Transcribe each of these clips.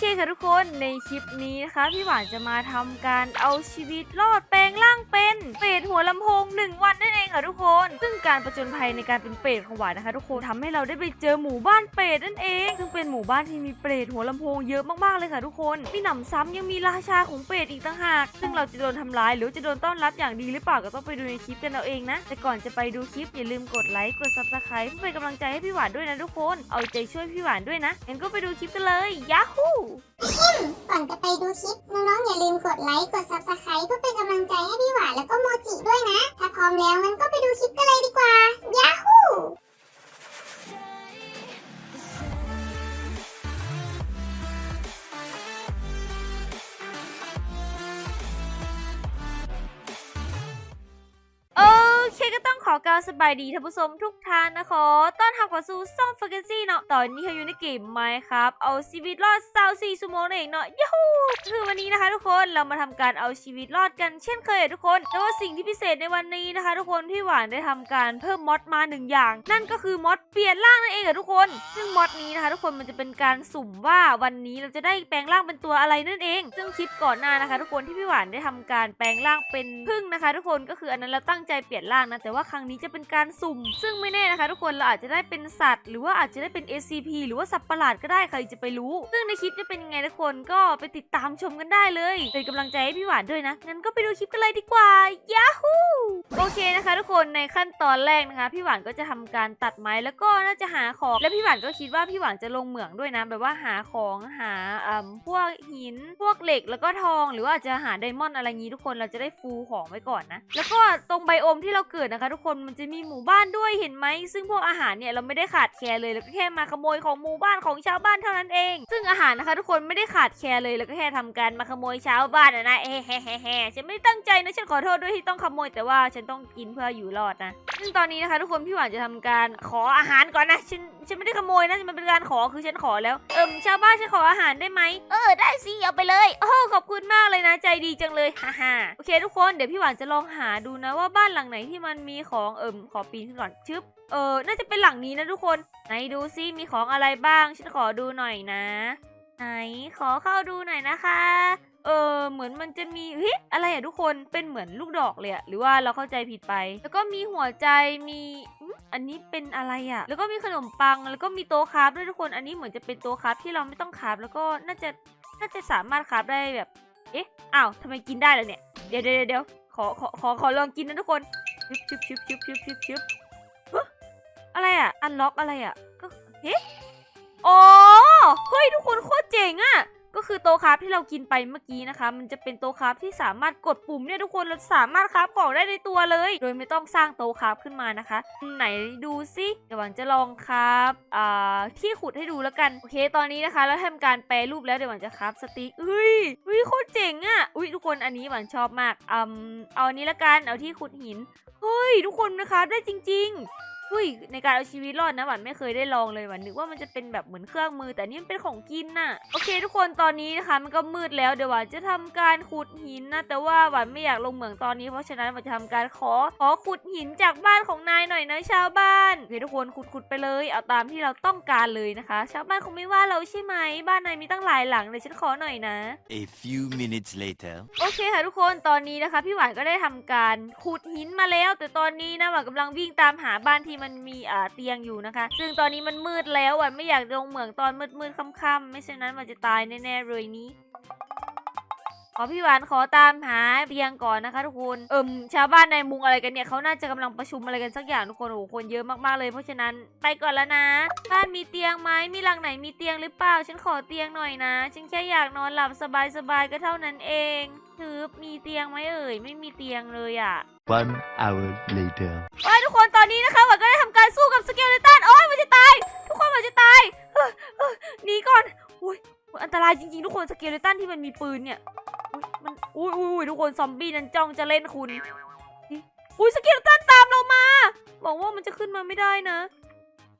เคค่ะทุกคนในคลิปนี้นะคะพี่หวานจะมาทำการเอาชีวิตรอดแปลงร่างเป็นเป็ดหัวลำโพงหนึ่งวันนั่นเองค่ะทุกคน ซึ่งการประจนภัยในการเป็นเป็ดของหวานนะคะ ทุกคนทำให้เราได้ไปเจอหมู่บ้านเป็ดนั่นเอง ซึ่งเป็นหมู่บ้านที่มีเป็ดหัวลำโพงเยอะมากๆเลยค่ะทุกคนมีหนำซ้ำยังมีราชาของเป็ดอีกต่างหาก ซึ่งเราจะโดนทำร้ายหรือจะโดนต้อนรับอย่างดีหรือเปล่าก็ต้องไปดูในคลิปกันเอาเองนะแต่ก่อนจะไปดูคลิปอย่าลืมกดไลค์กด subscribe เพื่อเป็นกำลังใจให้พี่หวานด้วยนะทุกคน เอาใจช่วยพี่หวานด้วยนะงั้นก็ไปดูคลิปกันเลยยาฮูก่อนจะไปดูคลิปน้องๆอย่าลืมกดไลค์กด subscribe เพื่อเป็นกำลังใจให้พี่หวานแล้วก็โมจิด้วยนะ ถ้าพร้อมแล้วงั้นก็ไปดูคลิปกันเลยดีกว่า ขอกล่าวสบายดีท่านผู้ชมทุกท่านนะคะต้อนรับเข้าสู่ซ่องฟังกันซี่เนาะ ตอนนี้เขาอยู่ในเกมไหมครับ เอาชีวิตรอดสาวสี่ชั่วโมงนั่นเองเนาะยูฮูคือวันนี้นะคะทุกคน เรามาทำการเอาชีวิตรอดกันเช่นเคยทุกคน แต่ว่าสิ่งที่พิเศษในวันนี้นะคะ ทุกคนที่หวานได้ทำการเพิ่มมอดมาหนึ่งอย่าง นั่นก็คือมอดเปลี่ยนร่างนั่นเองอะทุกคน ซึ่งมอดนี้นะคะทุกคนมันจะเป็นการสุ่มว่าวันนี้เราจะได้แปลงร่างเป็นตัวอะไรนั่นเอง ซึ่งคลิปก่อนหน้านะคะ ทุกคนที่พี่หวานได้ทำการแปลงร่างเป็นพึ่งนะคะ ทุกคนก็คืออันนั้นเราตั้งใจเปลี่ยนร่างนะแต่ว่าครั้งนี้จะเป็นการสุ่ม ซึ่งไม่แน่นะคะทุกคนเราอาจจะได้เป็นสัตว์ หรือว่าอาจจะได้เป็น SCP หรือว่าสัตว์ประหลาดก็ได้ใครจะไปรู้ ซึ่งในคลิปจะเป็นยังไงทุกคนก็ไปติดตามชมกันได้เลยเป็นกำลังใจให้พี่หวานด้วยนะงั้นก็ไปดูคลิปกันเลยดีกว่ายาฮูโอเคนะคะ ทุกคนในขั้นตอนแรกนะคะ พี่หวานก็จะทำการตัดไม้แล้วก็น่าจะหาของและพี่หวานก็คิดว่าพี่หวานจะลงเหมืองด้วยนะแบบว่าหาของหาอ่าพวกหินพวกเหล็กแล้วก็ทอง หรือว่าอาจจะหาไดมอนด์อะไรงี้ทุกคนเราจะได้ฟูของไว้ก่อนนะแล้วก็ตรงไบโอมที่เราเกิดนะคะ ทุกคนนมันจะมีหมู่บ้านด้วยเห็นไหม ซึ่งพวกอาหารเนี่ยเราไม่ได้ขาดแคลนเลยเราก็แค่มาขโมยของหมู่บ้านของชาวบ้านเท่านั้นเอง ซึ่งอาหารนะคะทุกคนไม่ได้ขาดแคลนเลยเราก็แค่ทำการมาขโมยชาวบ้านอะนะเอ้แฮ่แฮ่แฮ่ฉันไม่ได้ตั้งใจนะฉันขอโทษด้วยที่ต้องขโมยแต่ว่าฉันต้องกินเพื่ออยู่รอดนะซึ่งตอนนี้นะคะทุกคนพี่หวานจะทำการขออาหารก่อนนะฉันฉันไม่ได้ขโมยนะมันเป็นการขอคือฉันขอแล้วเอิมชาวบ้านฉันขออาหารได้ไหมเออได้สิเอาไปเลยโอ้ขอบคุณมากเลยนะ ใจดีจังเลยฮ่าฮ่าโอเค ทุกคนเดี๋ยวพี่หวานจะลองหาดูนะว่าบ้านหลังไหนที่มันมีของเอิมขอปีนขึ้นก่อนชึบเออน่าจะเป็นหลังนี้นะทุกคนไหนดูซิมีของอะไรบ้างฉันขอดูหน่อยนะ ไหนขอเข้าดูหน่อยนะคะ เออเหมือนมันจะมีเฮ้ยอะไรอะทุกคนเป็นเหมือนลูกดอกเลยอะหรือว่าเราเข้าใจผิดไป แล้วก็มีหัวใจมีอันนี้เป็นอะไรอะแล้วก็มีขนมปังแล้วก็มีโต๊ะคราฟด้วยทุกคนอันนี้เหมือนจะเป็นโต๊ะคราฟที่เราไม่ต้องคราฟแล้วก็น่าจะน่าจะสามารถคราฟได้แบบ เอ๊ะอ้าวทำไมกินได้ล่ะเนี่ยเดี๋ยวเดี๋ยวเดี๋ยวขอขอขอขอลองกินนะทุกคน ชิบชิบชิบชิบชิบชิบชิบอะไรอะอันล็อกอะไรอะก็ เฮ้ อ๋อ เฮ้ย ทุกคนโคตรเจ๋งอะ ก็คือโต๊ะคราฟที่เรากินไปเมื่อกี้นะคะ มันจะเป็นโต๊ะคราฟที่สามารถกดปุ่มเนี่ยทุกคนเราสามารถคราฟของได้ในตัวเลย โดยไม่ต้องสร้างโต๊ะคราฟขึ้นมานะคะ ไหนดูซิเดี๋ยวหวังจะลองคราฟอ่าที่ขุดให้ดูแล้วกันโอเคตอนนี้นะคะเราทำการแปรรูปแล้วเดี๋ยวหวังจะคราฟสติ๊กเฮ้ยเฮ้ยโคตรเจ๋งอะ่ะอุ้ยทุกคนอันนี้หวังชอบมากอืมเอาอันนี้ละกันเอาที่ขุดหินเฮ้ยทุกคนนะคะได้จริง ๆ อุ้ยในการเอาชีวิตรอดนะหวานไม่เคยได้ลองเลยหวานนึกว่ามันจะเป็นแบบเหมือนเครื่องมือ แต่นี่มันเป็นของกินน่ะโอเค ทุกคนตอนนี้นะคะ มันก็มืดแล้วเดี๋ยวหวานจะทำการขุดหินนะแต่ว่าหวานไม่อยากลงเหมืองตอนนี้เพราะฉะนั้นหวานจะทำการขอขอขุดหินจากบ้านของนายหน่อยนะชาวบ้านโอเคทุกคนขุดขุดไปเลยเอาตามที่เราต้องการเลยนะคะ ชาวบ้านคงไม่ว่าเราใช่ไหมบ้านนายมีตั้งหลายหลังเดี๋ยวฉันขอหน่อยนะ A few minutes later. โอเคค่ะทุกคนตอนนี้นะคะ พี่หวานก็ได้ทำการขุดหินมาแล้ว แต่ตอนนี้นะหวานกำลังวิ่งตามหาบ้านที่มันมีอ่าเตียงอยู่นะคะ ซึ่งตอนนี้มันมืดแล้วหวานไม่อยากลงเหมืองตอนมืดๆค่ำๆไม่เช่นนั้นหวานจะตายแน่ๆเลยนี้ขอพี่หวานขอตามหาเตียงก่อนนะคะทุกคนเอิมชาวบ้านในมุงอะไรกันเนี่ยเขาน่าจะกำลังประชุมอะไรกันสักอย่างทุกคนโอ้โหคนเยอะมากๆเลยเพราะฉะนั้นไปก่อนแล้วนะ บ้านมีเตียงไหมมีหลังไหนมีเตียงหรือเปล่า ฉันขอเตียงหน่อยนะฉันแค่อยากนอนหลับสบายๆก็เท่านั้นเองถือมีเตียงไหมเอ่ยไม่มีเตียงเลยอะ่ะ One hour later. โอ้ยทุกคนตอนนี้นะคะหวันก็ได้ทำการสู้กับสเกเลตันโอ้ยมันจะตาย ทุกคนมันจะตายเฮ้ยเฮ้ยหนีก่อนอุ้ยอันตรายจริงๆ ทุกคนสเกเลตันที่มันมีปืนเนี่ยอุ๊ยมันอุ้ยอุ้ยอุ้ยทุกคนซอมบี้นั้นจ้องจะเล่นคุณนี่อุ้ยสเกเลตันตามเรามาบอกว่ามันจะขึ้นมาไม่ได้นะ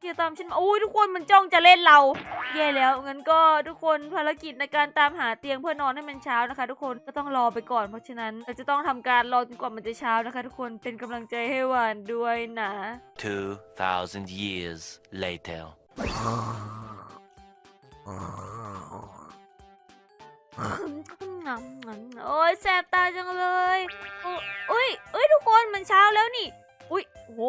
อย่าตามฉันมาอุ้ยทุกคนมันจ้องจะเล่นเราแย่แล้วงั้นก็ทุกคนภารกิจในการตามหาเตียงเพื่อนอนให้มันเช้านะคะ ทุกคนก็ต้องรอไปก่อน เพราะฉะนั้นเราจะต้องทำการรอจนกว่ามันจะเช้านะคะ ทุกคนเป็นกำลังใจให้หวานด้วยนะ2,000 years later. โอ้ยแสบตาจังเลยโอ้เอ้ยเอ้ยทุกคนมันเช้าแล้วนี่ อุ้ยโอ้โห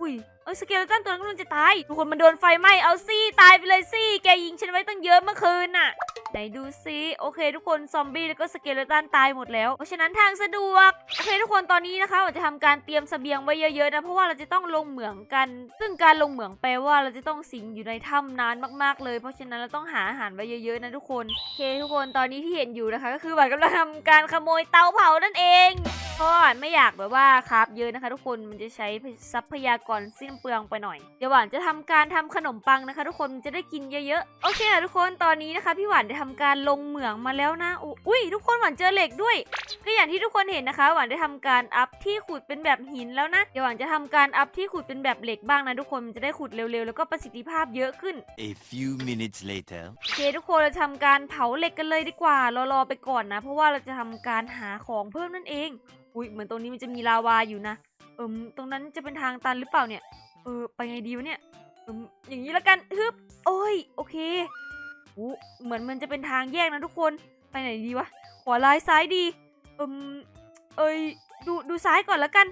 อุ้ย เอ้ยสเกเลตันตัวนั้นกำลังจะตายทุกคนมันโดนไฟไหม้เอาซี่ตายไปเลยซี่แกยิงฉันไว้ตั้งเยอะเมื่อคืนน่ะไหนดูซิโอเค ทุกคนซอมบี้แล้วก็สเกเลตันตายหมดแล้วเพราะฉะนั้นทางสะดวกโอเคทุกคนตอนนี้นะคะเราจะทำการเตรียมเสบียงไว้เยอะๆนะเพราะว่าเราจะต้องลงเหมืองกัน ซึ่งการลงเหมืองแปลว่าเราจะต้องสิงอยู่ในถ้ำนานมากๆเลย เพราะฉะนั้นเราต้องหาอาหารไว้เยอะๆนะทุกคนโอเคทุกคนตอนนี้ที่เห็นอยู่นะคะ ก็คือหวานกำลังทำการขโมยเตาเผานั่นเองเพราะไม่อยากแบบว่าคราฟเยอะนะคะ ทุกคนมันจะใช้ทรัพยากรสิ้นเปลืองไปหน่อย เดี๋ยวหวานจะทำการทำขนมปังนะคะ ทุกคนจะได้กินเยอะๆ โอเคค่ะทุกคนตอนนี้นะคะ พี่หวานได้ทำการลงเหมืองมาแล้วนะอุ๊อุ้ยทุกคนหวานเจอเหล็กด้วย ก็อย่างที่ทุกคนเห็นนะคะ หวานได้ทำการอัพที่ขุดเป็นแบบหินแล้วนะ เดี๋ยวหวานจะทำการอัพที่ขุดเป็นแบบเหล็กบ้างนะทุกคนมันจะได้ขุดเร็วๆ แล้วก็ประสิทธิภาพเยอะขึ้น A few minutes later. โอเคทุกคนเราจะทำการเผาเหล็กกันเลยดีกว่ารอๆไปก่อนนะ เพราะว่าเราจะทำการหาของเพิ่มนั่นเองอุ้ยเหมือนตรงนี้มันจะมีลาวาอยู่นะ เอิมตรงนั้นจะเป็นทางตันหรือเปล่าเนี่ย เออ ไปไงดีวะเนี่ย เอิมอย่างนี้ละกันฮึบโอ้ย โอเคโอ้เหมือนมันจะเป็นทางแยกนะทุกคน ไปไหนดีวะ ขวาลายซ้ายดี เอิมเอ้ย ดู ดูซ้ายก่อนละกัน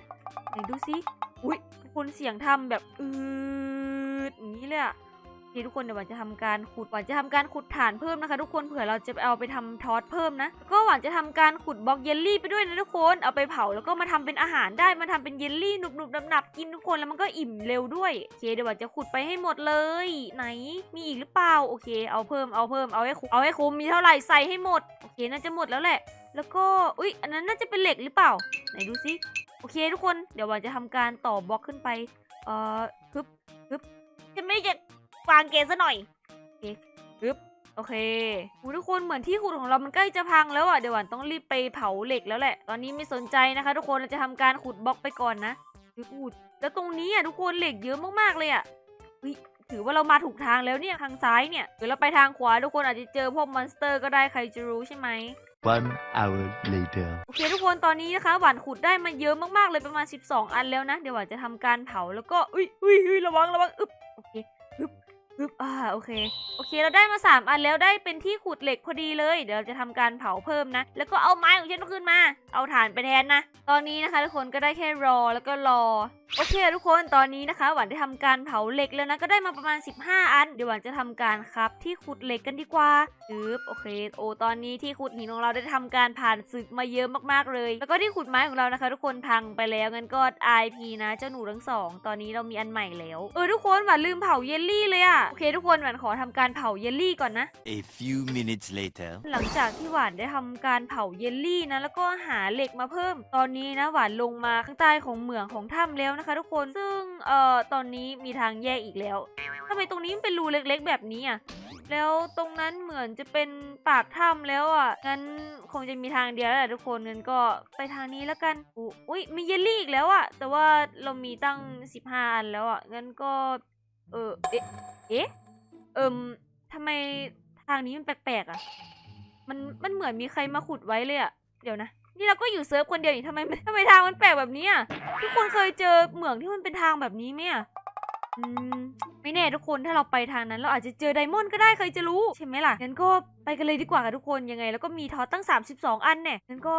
ไหนดูซิ อุ้ยทุกคนเสียงทำแบบอืดอย่างนี้เลยอะ เคทุกคนเดี๋ยวหวานจะทำการขุดหวานจะทำการขุดฐานเพิ่มนะคะ ทุกคนเผื่อเราจะเอาไปทำทอสเพิ่มนะแล้วก็หวานจะทำการขุดบล็อกเยลลี่ไปด้วยนะทุกคนเอาไปเผาแล้วก็มาทำเป็นอาหารได้มาทำเป็นเยลลี่หนุบๆหนับๆกินทุกคนแล้วมันก็อิ่มเร็วด้วยโอเคเดี๋ยวหวานจะขุดไปให้หมดเลย ไหนมีอีกหรือเปล่าโอเค เอาเพิ่มเอาเพิ่มเอาให้คุ้มเอาให้คุ้มมีเท่าไหร่ใส่ให้หมดโอเคน่าจะหมดแล้วแหละ แล้วก็อุ้ยอันนั้นน่าจะเป็นเหล็กหรือเปล่า ไหนดูซิโอเคทุกคนเดี๋ยวหวานจะทำการต่อบล็อกขึ้นไปเอ่อฮึบฮึบจะไม่จะ วางเกณฑ์ซะหน่อยปึ๊บโอเคหูทุกคนเหมือนที่ขุดของเรามันใกล้จะพังแล้วอะเดี๋ยวหวานต้องรีบไปเผาเหล็กแล้วแหละ ตอนนี้ไม่สนใจนะคะ ทุกคนเราจะทำการขุดบล็อกไปก่อนนะปึ๊บขุดแล้วตรงนี้อะทุกคนเหล็กเยอะมากๆเลยอะเฮ้ยถือว่าเรามาถูกทางแล้วเนี่ยทางซ้ายเนี่ยหรือเราไปทางขวาทุกคนอาจจะเจอพวกมอนสเตอร์ก็ได้ใครจะรู้ใช่ไหม One hour later. โอเคทุกคนตอนนี้นะคะ หวานขุดได้มาเยอะมากๆเลยประมาณ 12 อันแล้วนะ เดี๋ยวหวานจะทำการเผาแล้วก็อุ้ยอุ้ยอุ้ยระวังระวังอึบโอเคอึบ อ่าโอเค โอเคเราได้มา 3 อันแล้วได้เป็นที่ขุดเหล็กพอดีเลย เดี๋ยวเราจะทำการเผาเพิ่มนะ แล้วก็เอาไม้ของฉันขึ้นมา เอาถ่านไปแทนนะ ตอนนี้นะคะทุกคนก็ได้แค่รอแล้วก็รอ โอเคทุกคนตอนนี้นะคะ หวานได้ทำการเผาเหล็กแล้วนะ ก็ได้มาประมาณ 15 อัน เดี๋ยวหวานจะทำการครับที่ขุดเหล็กกันดีกว่าอึบโอเค โอตอนนี้ที่ขุดหินของเราได้ทำการผ่านศึกมาเยอะมากๆเลย แล้วก็ที่ขุดไม้ของเรานะคะ ทุกคนพังไปแล้วงั้นก็ IP นะเจ้าหนูทั้งสองตอนนี้เรามีอันใหม่แล้ว เออทุกคนหวานลืมเผาเยลลี่เลยอะโอเคทุกคนหวานขอทำการเผาเยลลี่ก่อนนะ A few minutes later. หลังจากที่หวานได้ทำการเผาเยลลี่นะ แล้วก็หาเหล็กมาเพิ่ม ตอนนี้นะหวานลงมาข้างใต้ของเหมืองของถ้ำแล้วนะคะ ทุกคน ซึ่งเอ่อตอนนี้มีทางแยกอีกแล้วทำไมตรงนี้มันเป็นรูเล็กๆ แบบนี้อะแล้วตรงนั้นเหมือนจะเป็นปากถ้ำแล้วอะ งั้นคงจะมีทางเดียวแล้วแหละทุกคน งั้นก็ไปทางนี้แล้วกันอุ๊อุ้ยมีเยลลี่อีกแล้วอะ แต่ว่าเรามีตั้ง 15 อันแล้วอะ งั้นก็ เออ เอ๊ะ เอ๊ะเอิมทำไมทางนี้มันแปลกๆอะ มันมันเหมือนมีใครมาขุดไว้เลยอะเดี๋ยวนะ นี่เราก็อยู่เซิร์ฟคนเดียวนี่ทำไมทำไมทางมันแปลกแบบนี้อะทุกคนเคยเจอเหมืองที่มันเป็นทางแบบนี้ไหมอะอืมไม่แน่ทุกคนถ้าเราไปทางนั้น เราอาจจะเจอไดมอนด์ก็ได้ใครจะรู้ใช่ไหมล่ะงั้นก็ไปกันเลยดีกว่าค่ะทุกคนยังไง แล้วก็มีทอสตั้ง 32 อันเนี่ยงั้นก็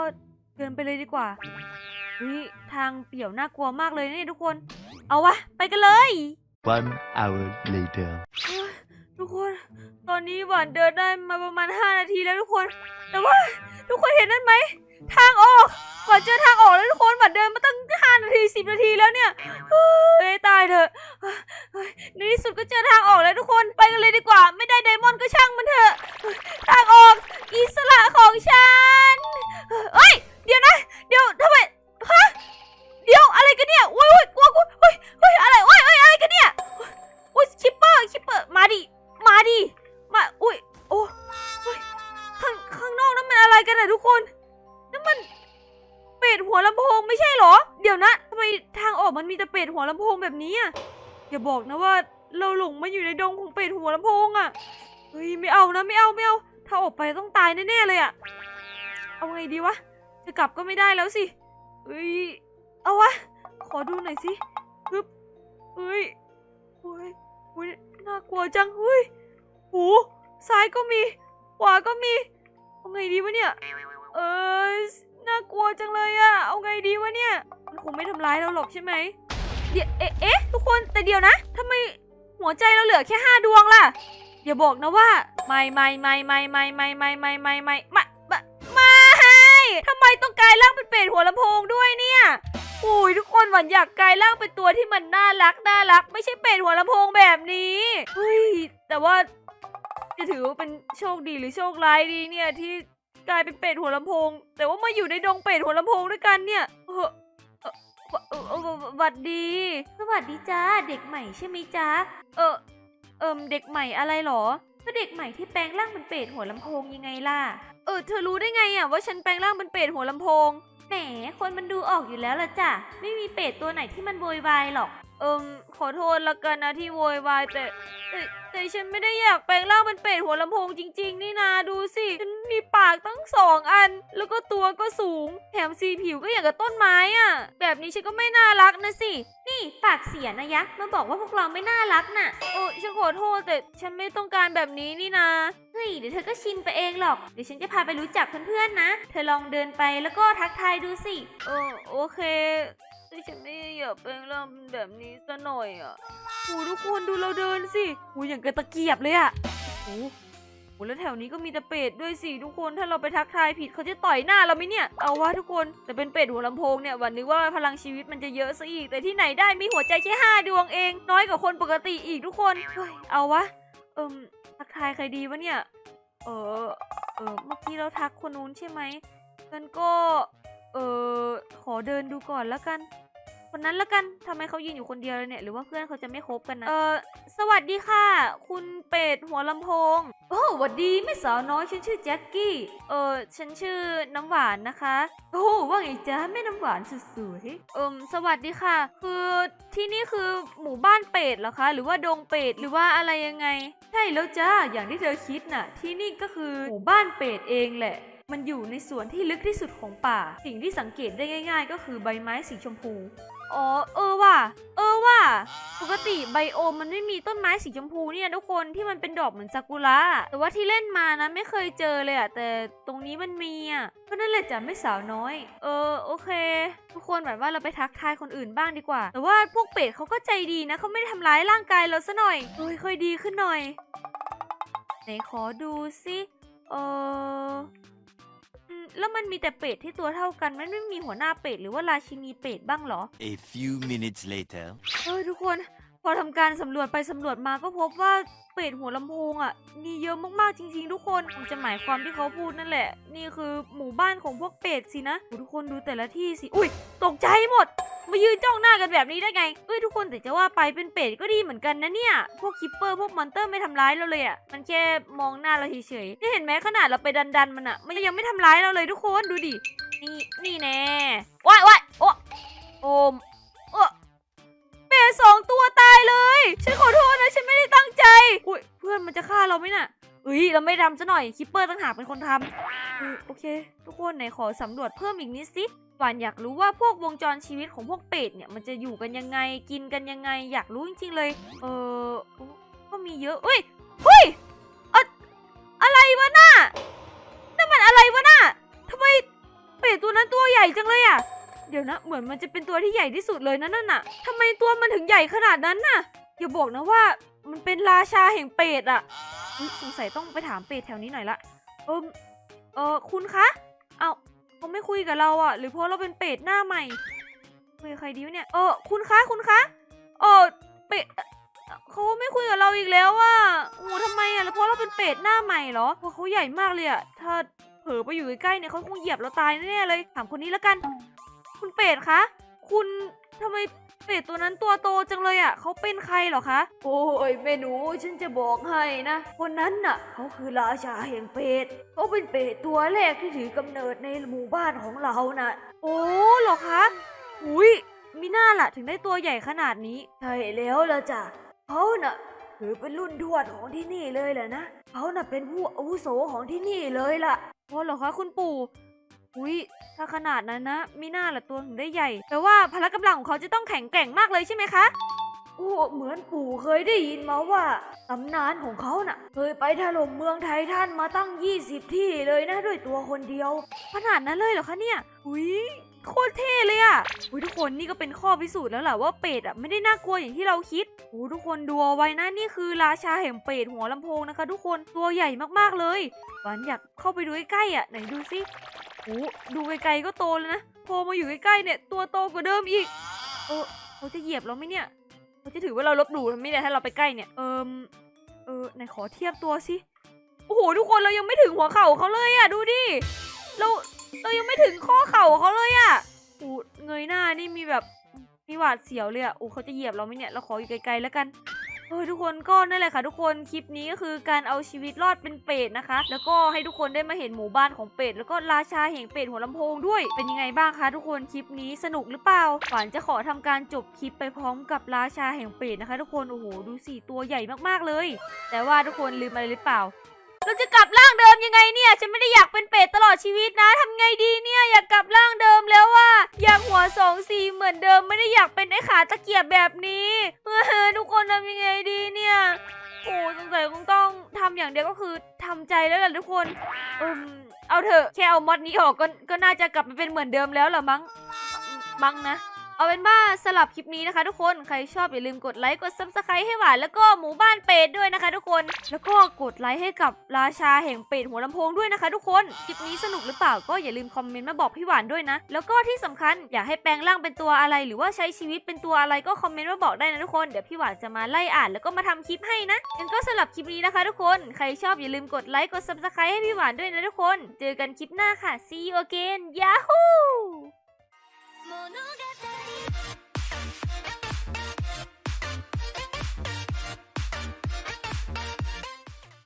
เดินไปเลยดีกว่าเฮ้ยทางเปี่ยวน่ากลัวมากเลยนะเนี่ยทุกคน เอาวะไปกันเลย One hour later. ทุกคน ตอนนี้หวานเดินได้มาประมาณ 5 นาทีแล้วทุกคน แต่ว่าทุกคนเห็นนั่นไหม ทางออกหวานเจอทางออกแล้วทุกคนหวานเดินมาตั้ง 5 นาที 10 นาทีแล้วเนี่ยเฮ้ยตายเถอะในที่สุดก็เจอทางออกแล้วทุกคน ไปกันเลยดีกว่า ไม่ได้ไดมอนด์ก็ช่างมันเถอะ ทางออกอิสระของฉัน เฮ้ย เดี๋ยวนะ เดี๋ยวทำไม ฮะ เดี๋ยวอะไรกันเนี่ยอุ้ยอุ้ยกลัวกลัวเฮ้ยเฮ้ยอะไรอุ้ยเฮ้ยอะไรกันเนี่ยอุ้ยคิปเปอร์คิปเปอร์ มาดิ มาดิ มา อุ้ย โอ้ยข้างข้างนอกนั้นมันอะไรกันอะทุกคน นั่นมันเป็ดหัวลำโพงไม่ใช่หรอ เดี๋ยวนะทำไมทางออกมันมีแต่เป็ดหัวลำโพงแบบนี้อะอย่าบอกนะว่าเราหลงมาอยู่ในดงของเป็ดหัวลำโพงอะเฮ้ยไม่เอานะไม่เอาไม่เอา ถ้าออกไปต้องตายแน่ๆเลยอะเอาไงดีวะ จะกลับก็ไม่ได้แล้วสิ เฮ้ย เอาวะ ขอดูหน่อยสิฮึบเฮ้ยเฮ้ย น่ากลัวจังเฮ้ยโหซ้ายก็มี ขวาก็มี เอาไงดีวะเนี่ย เออ น่ากลัวจังเลยอะเอาไงดีวะเนี่ย มันคงไม่ทำร้ายเราหรอกใช่ไหม เดี๋ยว เอ๊ะเอ๊ะทุกคน แต่เดี๋ยวนะทำไมหัวใจเราเหลือแค่ห้าดวงล่ะ อย่าบอกนะว่า ไม่ไม่ไม่ไม่ไม่ไม่ไม่ไม่ไม่ไม่ไม่ไม่ไม่ทำไมต้องกลายร่างเป็นเป็ดหัวลำโพงด้วยเนี่ย อ้ยทุกคนหวันอยากกลายร่างเป็นตัวที่มันน่ารักน่ารัก ไม่ใช่เป็ดหัวลำโพงแบบนี้เฮ้ยแต่ว่าจะถือว่าเป็นโชคดีหรือโชคร้ายดีเนี่ยที่กลายเป็นเป็ดหัวลำโพง แต่ว่ามาอยู่ในดงเป็ดหัวลำโพงด้วยกันเนี่ยเออเออเออเออสวัสดี สวัสดีจ้าเด็กใหม่ใช่ไหมจ้าเออเอิมเด็กใหม่อะไรหรอก็เด็กใหม่ที่แปลงร่างเป็นเป็ดหัวลำโพงยังไงล่ะ เออเธอรู้ได้ไงอะว่าฉันแปลงร่างเป็นเป็ดหัวลำโพง แหมคนมันดูออกอยู่แล้วละจ้ะ ไม่มีเป็ดตัวไหนที่มันโวยวายหรอกเอิมขอโทษละกันนะที่โวยวายแต่แต่แต่ฉันไม่ได้อยากแปลงร่างเป็นเป็ดหัวลำโพงจริง ๆ นี่นาดูสิฉันมีปากตั้งสองอัน แล้วก็ตัวก็สูง แถมสีผิวก็อย่างกับต้นไม้อะแบบนี้ฉันก็ไม่น่ารักนะสิ นี่ปากเสียนะยะมาบอกว่าพวกเราไม่น่ารักน่ะ โอ้ฉันขอโทษแต่ฉันไม่ต้องการแบบนี้นี่นาเฮ้ยเดี๋ยวเธอก็ชินไปเองหรอก เดี๋ยวฉันจะพาไปรู้จักเพื่อนๆนะ เธอลองเดินไปแล้วก็ทักทายดูสิเออโอเค แต่ฉันไม่อยากแปลงร่างเป็นแบบนี้ซะหน่อยอะโอ้ทุกคนดูเราเดินสิโอ้อย่างกระตะเกียบเลยอะโอ้โหแล้วแถวนี้ก็มีแต่เป็ดด้วยสิทุกคนถ้าเราไปทักทายผิดเขาจะต่อยหน้าเราไหมเนี่ยเอาวะทุกคนแต่เป็นเป็ดหัวลำโพงเนี่ยวันนึกว่าพลังชีวิตมันจะเยอะซะอีก แต่ที่ไหนได้มีหัวใจแค่ห้าดวงเอง น้อยกว่าคนปกติอีกทุกคนเฮ้ยเอาวะเอิมทักทายใครดีวะเนี่ยเออเออเมื่อกี้เราทักคนนู้นใช่ไหมงั้นก็เออขอเดินดูก่อนแล้วกัน คนนั้นละกันทำไมเขายืนอยู่คนเดียวเลยเนี่ย หรือว่าเพื่อนเขาจะไม่คบกันนะ เออสวัสดีค่ะ คุณเป็ดหัวลำโพง โอ้สวัสดีแม่สาวน้อย ฉันชื่อแจ็คกี้ เออฉันชื่อน้ำหวานนะคะ โอ้ว่าไงจ๊ะแม่น้ำหวานสุดสวยเอิมสวัสดีค่ะ คือที่นี่คือหมู่บ้านเป็ดเหรอคะ หรือว่าดงเป็ดหรือว่าอะไรยังไง ใช่แล้วจ้าอย่างที่เธอคิดน่ะ ที่นี่ก็คือหมู่บ้านเป็ดเองแหละมันอยู่ในส่วนที่ลึกที่สุดของป่า สิ่งที่สังเกตได้ง่าย ๆ ก็คือใบไม้สีชมพู อ๋อ เออว่ะ เออว่ะ ปกติไบโอมมันไม่มีต้นไม้สีชมพูเนี่ยทุกคนที่มันเป็นดอกเหมือนซากุระแต่ว่าที่เล่นมานะไม่เคยเจอเลยอะแต่ตรงนี้มันมีอะก็นั่นแหละจ้ะไม่สาวน้อย เออโอเค ทุกคนแบบว่าเราไปทักทายคนอื่นบ้างดีกว่า แต่ว่าพวกเป็ดเขาก็ใจดีนะเขาไม่ได้ทำร้ายร่างกายเราซะหน่อยเฮ้ยค่อยดีขึ้นหน่อยไหนขอดูสิเอออืม แล้วมันมีแต่เป็ดที่ตัวเท่ากัน มันไม่มีหัวหน้าเป็ดหรือว่าราชินีเป็ดบ้างเหรอ A few minutes later. เฮ้ยทุกคน พอทำการสำรวจไปสำรวจมาก็พบว่าเป็ดหัวลำโพงอะมีเยอะมากๆจริง ๆ ทุกคนผมจะหมายความที่เขาพูดนั่นแหละ นี่คือหมู่บ้านของพวกเป็ดสินะโอ้ทุกคนดูแต่ละที่สิ อุ้ยตกใจหมด มายืนจ้องหน้ากันแบบนี้ได้ไงเอ้ยทุกคนแต่จะว่าไปเป็นเป็ดก็ดีเหมือนกันนะเนี่ย พวกคิปเปอร์พวกมอนเตอร์ไม่ทำร้ายเราเลยอะ มันแค่มองหน้าเราเฉยๆนี่เห็นไหมขนาดเราไปดันๆมันอะ มันยังไม่ทำร้ายเราเลยทุกคนดูดิ นี่นี่แน่ว้ายว้ายโอ้โอมเออเป็ดสองตัวตายเลย ฉันขอโทษนะฉันไม่ได้ตั้งใจ อุ้ยเพื่อนมันจะฆ่าเราไหมน่ะเอ้ยเราไม่ทำซะหน่อยคิปเปอร์ตั้งหากเป็นคนทำโอเค ทุกคนไหนขอสำรวจเพิ่มอีกนิดสิ หวานอยากรู้ว่าพวกวงจรชีวิตของพวกเป็ดเนี่ยมันจะอยู่กันยังไงกินกันยังไง อยากรู้จริงๆเลย เออก็มีเยอะเอ้ยเฮ้ยอะอะไรวะน่ะนั่นมันอะไรวะน่ะทำไมเป็ดตัวนั้นตัวใหญ่จังเลยอะเดี๋ยวนะเหมือนมันจะเป็นตัวที่ใหญ่ที่สุดเลยนะนั่นน่ะทำไมตัวมันถึงใหญ่ขนาดนั้นน่ะอย่าบอกนะว่ามันเป็นราชาแห่งเป็ดอะสงสัยต้องไปถามเป็ดแถวนี้หน่อยละเอมเออคุณคะเอา เขาไม่คุยกับเราอะ หรือเพราะเราเป็นเป็ดหน้าใหม่คุยกับใครดีวะเนี่ยเออคุณคะคุณคะเออเป็ดเอ่อเขาไม่คุยกับเราอีกแล้วอะโอ้ทำไมอะแล้วเพราะเราเป็นเป็ดหน้าใหม่เหรอเพราะเขาใหญ่มากเลยอะถ้าเผลอไปอยู่ใกล้ๆเนี่ยเขาคงเหยียบเราตายแน่ๆเลยถามคนนี้แล้วกัน คุณเป็ดคะ คุณทำไม เป็ดตัวนั้นตัวโตจังเลยอะเขาเป็นใครเหรอคะ โอ้ยแม่หนูฉันจะบอกให้นะ คนนั้นน่ะเขาคือราชาแห่งเป็ดเขาเป็นเป็ดตัวแรกที่ถือกำเนิดในหมู่บ้านของเราน่ะ โอ้เหรอคะอุ้ยมีหน้าล่ะถึงได้ตัวใหญ่ขนาดนี้ใช่แล้วละจ้ะเขาน่ะถือเป็นรุ่นทวดของที่นี่เลยแหละนะเขาน่ะเป็นผู้อาวุโสของที่นี่เลยล่ะโอ้เหรอคะคุณปู่ อุ้ยถ้าขนาดนั้นนะมีหน้าละตัวถึงได้ใหญ่ แต่ว่าพละกำลังของเขาจะต้องแข็งแกร่งมากเลยใช่ไหมคะโอ้เหมือนปู่เคยได้ยินมาว่าตำนานของเขาน่ะ เคยไปถล่มเมืองไทยทันมาตั้ง 20 ที่เลยนะด้วยตัวคนเดียว ขนาดนั้นเลยเหรอคะเนี่ยอุ้ยโคตรเท่เลยอะอุ้ยทุกคนนี่ก็เป็นข้อพิสูจน์แล้วแหละว่าเป็ดอะไม่ได้น่ากลัวอย่างที่เราคิดโอ้ทุกคนดูเอาไว้นะนี่คือราชาแห่งเป็ดหัวลำโพงนะคะ ทุกคนตัวใหญ่มากๆเลยหวานอยากเข้าไปดูใกล้ๆอะไหนดูสิ โอ้ดูไกลๆก็โตเลยนะ พอมาอยู่ใกล้ๆเนี่ยตัวโตกว่าเดิมอีก เออเขาจะเหยียบเราไหมเนี่ยเขาจะถือว่าเราลบหลู่ไหมเนี่ยถ้าเราไปใกล้เนี่ย เอิมเออไหนขอเทียบตัวสิโอ้โหทุกคนเรายังไม่ถึงหัวเข่าเขาเลยอะดูดิเราเรายังไม่ถึงข้อเข่าเขาเลยอะโอ้เงยหน้านี่มีแบบมีหวาดเสียวเลยอะโอ้เขาจะเหยียบเราไหมเนี่ยเราขออยู่ไกลๆแล้วกัน เออทุกคนก็นั่นแหละค่ะทุกคนคลิปนี้ก็คือการเอาชีวิตรอดเป็นเป็ดนะคะ แล้วก็ให้ทุกคนได้มาเห็นหมู่บ้านของเป็ดแล้วก็ราชาแห่งเป็ดหัวลำโพงด้วย เป็นยังไงบ้างคะทุกคนคลิปนี้สนุกหรือเปล่าหวานจะขอทำการจบคลิปไปพร้อมกับราชาแห่งเป็ดนะคะ ทุกคนโอ้โหดูสิตัวใหญ่มากๆเลย แต่ว่าทุกคนลืมอะไรหรือเปล่า เราจะกลับร่างเดิมยังไงเนี่ย ฉันไม่ได้อยากเป็นเป็ดตลอดชีวิตนะทำไงดีเนี่ยอยากกลับร่างเดิมแล้วว่าอยากหัวสองสีเหมือนเดิมไม่ได้อยากเป็นไอ้ขาตะเกียบแบบนี้เออทุกคนทำยังไงดีเนี่ยโอ้สงสัยคงต้องทำอย่างเดียวก็คือทำใจแล้วแหละทุกคนเอืมเอาเถอะแค่เอามอดนี้ออกก็ก็น่าจะกลับมาเป็นเหมือนเดิมแล้วหรอมั้งมั้งนะ เอาเป็นว่าสลับคลิปนี้นะคะ ทุกคน ใครชอบอย่าลืมกดไลค์ กด subscribe ให้หวานแล้วก็หมู่บ้านเป็ดด้วยนะคะ ทุกคน แล้วก็กดไลค์ให้กับราชาแห่งเป็ดหัวลำโพงด้วยนะคะ ทุกคน คลิปนี้สนุกหรือเปล่าก็อย่าลืมคอมเมนต์มาบอกพี่หวานด้วยนะ แล้วก็ที่สำคัญอยากให้แปลงร่างเป็นตัวอะไรหรือว่าใช้ชีวิตเป็นตัวอะไรก็คอมเมนต์มาบอกได้นะทุกคน เดี๋ยวพี่หวานจะมาไล่อ่านแล้วก็มาทำคลิปให้นะงั้นก็สลับคลิปนี้นะคะ ทุกคน ใครชอบอย่าลืมกดไลค์ กด subscribe ให้พี่หวานด้วยนะทุกคน เจอกันคลิปหน้าค่ะ see you again yahoo 物語。